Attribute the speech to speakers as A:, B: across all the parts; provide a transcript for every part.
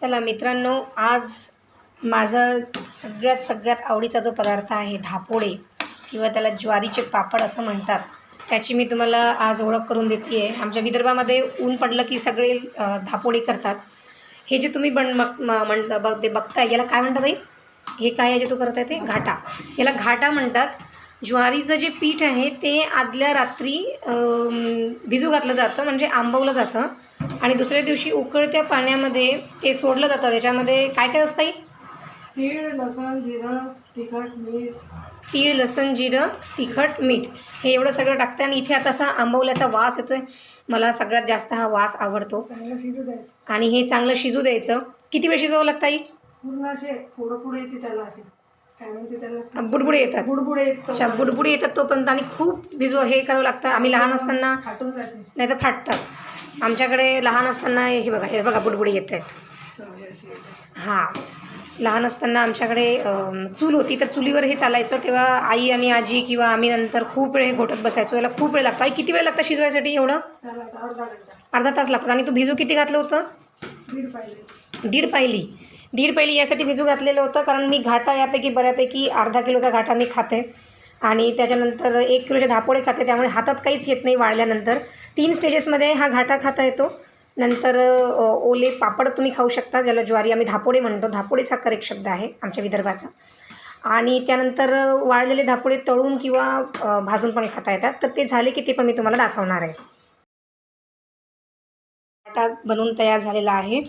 A: चला मित्रांनो आज माझा सगळ्यात सगळ्यात आवडीचा जो पदार्थ आहे धापोडे किंवा त्याला ज्वारीचे पापड असं म्हणतात त्याची मी तुम्हाला आज ओळख करून देते आहे आमच्या विदर्भामध्ये ऊन पडलं की सगळे धापोळे धापोडे करतात. हे जे तुम्ही बण मग म्हण बघ ते बघताय याला काय म्हणतात आई? हे काय आहे जे तू करत आहे ते? घाटा. याला घाटा म्हणतात. ज्वारीचं जे पीठ आहे ते आदल्या रात्री भिजू घातलं जातं म्हणजे आंबवलं जातं. आणि दुसऱ्या दिवशी उकळत्या पाण्यामध्ये ते सोडलं जातं. त्याच्यामध्ये काय काय असतं
B: तीळ लसण जिरं तिखट मीठ.
A: तीळ लसण जिरं तिखट मीठ. हे एवढं सगळं टाकतं आणि इथे आता असा आंबवल्याचा वास येतोय. मला सगळ्यात जास्त हा वास आवडतो.
B: चांगलं शिजू द्यायचं.
A: आणि हे चांगलं शिजू द्यायचं. किती वेळ शिजवावं लागतं आई
B: पूर्ण असे पुढं पुढे येते त्याला असे. काय म्हणते त्याला?
A: बुडबुडे येतात.
B: बुडबुडे
A: अच्छा बुडबुडी येतात तोपर्यंत आणि खूप भिजव हे करावं लागतं. आम्ही लहान असताना
B: फाटून जाते.
A: नाही तर फाटतात. आमच्याकडे लहान असताना हे बघा हे बघा बुडबुडी येत आहेत.
B: हो, हे येते.
A: हां. लहान असताना आमच्याकडे अम, चूल होती तर चुलीवर हे चालायचं तेव्हा आई आणि आजी किंवा आम्ही नंतर खूप वेळ हे घोटत बसायचो. याला खूप वेळ लागतो. आई किती वेळ लागतं शिजवायसाठी एवढं?
B: त्याला आता अर्धा घंटा.
A: अर्धा तास लागतात. आणि तू भिजू किती घातलं होतं?
B: दीड पाहिजे
A: दीड पायली. दीड पहिली यासाठी भिजू घातलेलं होतं कारण मी घाटा यापैकी बऱ्यापैकी अर्धा किलोचा घाटा मी खाते. आणि त्याच्यानंतर एक किलोचे धापोळे खाते त्यामुळे हातात काहीच येत नाही वाळल्यानंतर. तीन स्टेजेसमध्ये हा घाटा खाता येतो. नंतर ओले पापड तुम्ही खाऊ शकता ज्याला ज्वारी आम्ही धापोडे म्हणतो. धापोडेच हा करेक्ट शब्द आहे आमच्या विदर्भाचा. आणि त्यानंतर वाळलेले धापोळे तळून किंवा भाजून पण खाता येतात. तर ते झाले की ते पण मी तुम्हाला दाखवणार आहे. घाटा बनवून तयार झालेला आहे.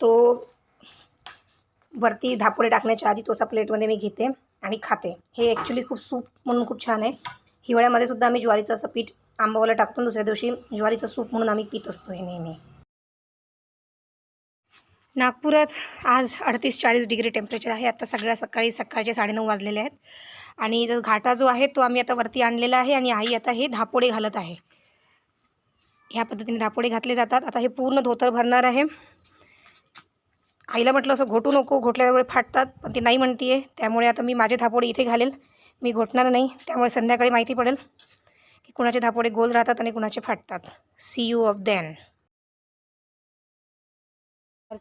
A: तो वरती धापोडे टाकण्याच्या आधी तो असा प्लेटमध्ये मी घेते आणि खाते. हे ॲक्च्युली खूप सूप म्हणून खूप छान आहे. हिवाळ्यामध्ये सुद्धा आम्ही ज्वारीचं असं पीठ आंबावाला टाकतो आणि दुसऱ्या दिवशी ज्वारीचं सूप म्हणून आम्ही पीत असतो हे नेहमी. नागपुरात आज अडतीस चाळीस डिग्री टेम्परेचर आहे. आता सगळ्या सकाळी सकाळचे साडेनऊ वाजलेले आहेत. आणि घाटा जो आहे तो आम्ही आता वरती आणलेला आहे आणि आई आता हे धापोडे घालत आहे. ह्या पद्धतीने धापोडे घातले जातात. आता हे पूर्ण धोतर भरणार आहे. आईला म्हटलं असं घोटू नको घोटल्यामुळे फाटतात. पण ती नाही म्हणते आहे त्यामुळे आता मी माझे धापोडे इथे घालेल. मी घोटणार नाही. त्यामुळे संध्याकाळी माहिती पडेल की कुणाचे धापोडे गोल राहतात आणि कुणाचे फाटतात. सी यू ऑफ दॅन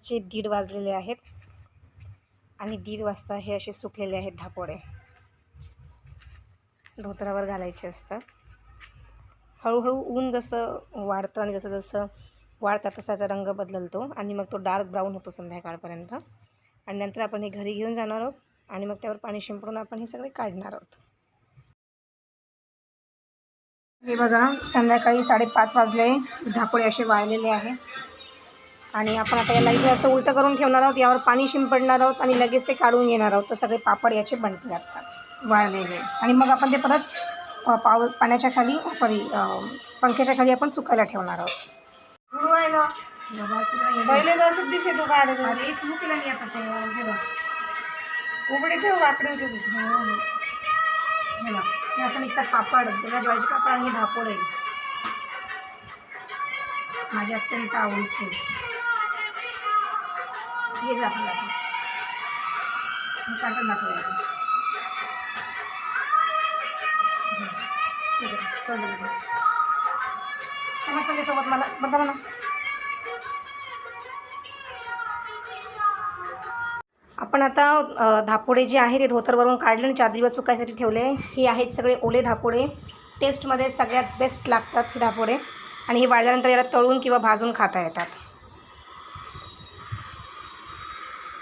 A: चे दीड वाजलेले आहेत आणि दीड वाजता हे असे सुकलेले आहेत धापोडे. धोतरावर घालायचे असतात. हळूहळू ऊन जसं वाढतं आणि जसं जसं वाळता तसाचा रंग बदलतो आणि मग तो डार्क ब्राऊन होतो संध्याकाळपर्यंत. आणि नंतर आपण हे घरी घेऊन जाणार आहोत आणि मग त्यावर पाणी शिंपडून आपण हे सगळे काढणार आहोत. हे बघा संध्याकाळी साडेपाच वाजले. ढाकोळे असे वाळलेले आहे. आणि आपण आता याला इथे असं उलटं करून ठेवणार आहोत. यावर पाणी शिंपडणार आहोत आणि लगेच ते काढून घेणार आहोत. तर सगळे पापड याचे बनतील आता वाळलेले. आणि मग आपण ते परत पाव पाण्याच्या खाली सॉरी पंख्याच्या खाली आपण सुकायला ठेवणार आहोत. ये.
B: पहिले असंच दिसे तू काढत
A: अरे केलं मी आता ते हे.
B: उघडे ठेव वाकडे होते तू
A: हो, हो. हे बघ. हे असं निघतात पापड त्याला ज्वारीचे पापड आणि हे धापोड आहे माझे अत्यंत आवडीचे हे आता. हे काढताना दाखवलं ठीक आहे चल. चमच म्हणजे सोबत मला बघा ना आपण आता धापोडे जे आहे ते धोतरवरून काढले आणि चार दिवस सुकायसाठी ठेवले. हे आहेत सगळे ओले धापोडे. टेस्टमध्ये सगळ्यात बेस्ट लागतात हे धापोडे. आणि हे वाळल्यानंतर याला तळून किंवा भाजून खाता येतात.